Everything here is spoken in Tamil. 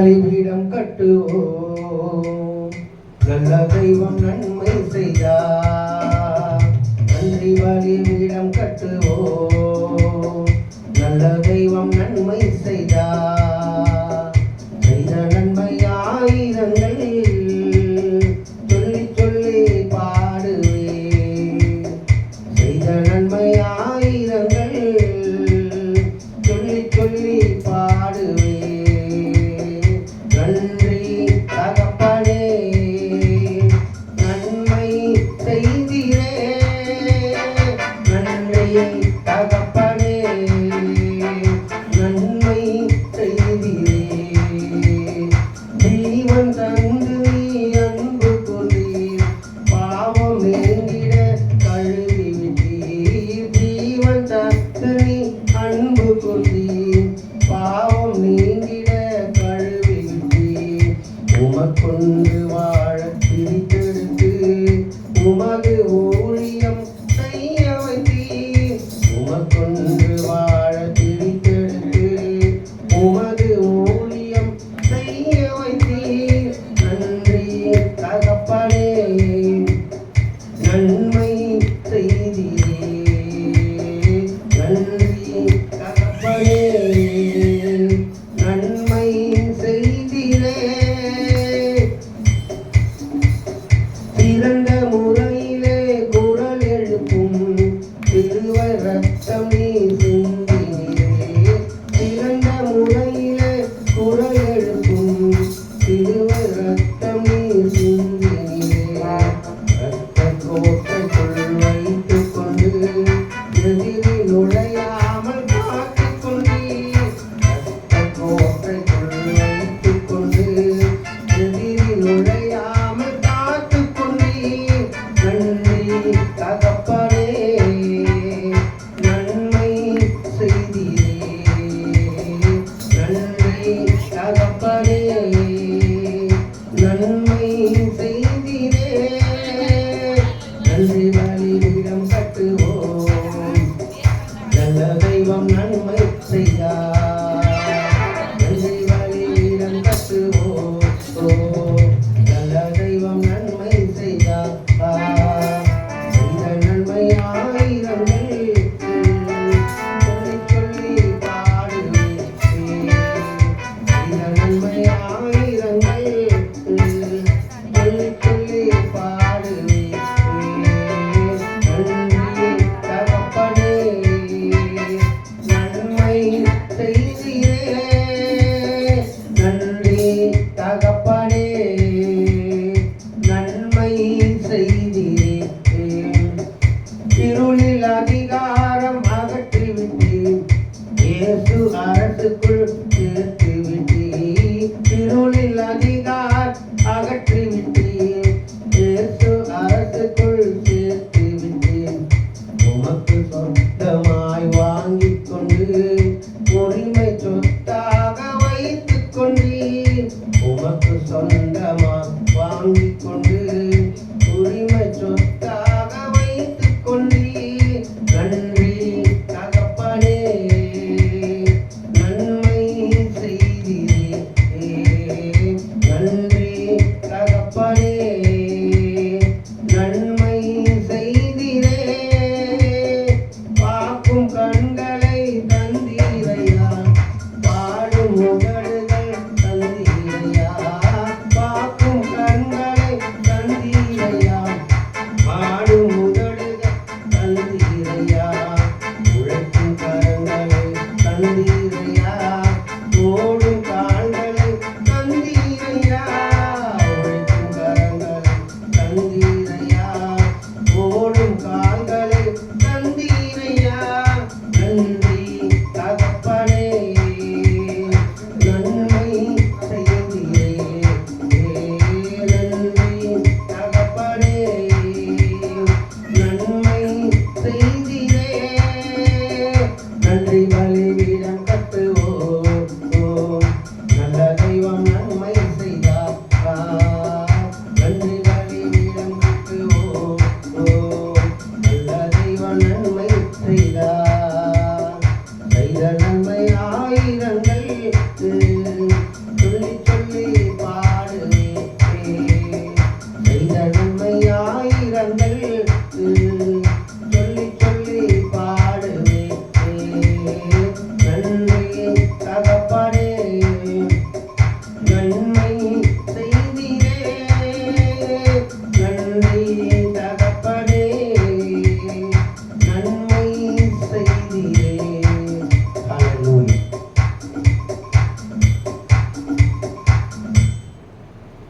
பலிபீடம் கட்டுவோம். நல்ல தெய்வம் நன்மை செய்தார். நன்றி வலிவில் கொண்டு வாழ பிரித்தெடுத்து உமது ஓ சிறந்த முறையிலே குரல் எழுப்பும் திருவரத்தம் நீ சிந்தியே சிறந்த முறையிலே குரல் எழுப்பும் திருவரத்தம் நீ சிந்தியே ரத்த கோட்டைக்குள் வைத்துக் கொண்டு எதிரே Sivam the Kriya மேல் அதிகாரம் அகற்றிவிட்டு இயேசு அரசுக்குள் சேர்த்துவிட்டு திருளில் அதிகார் அகற்றி say, Valley, we don't.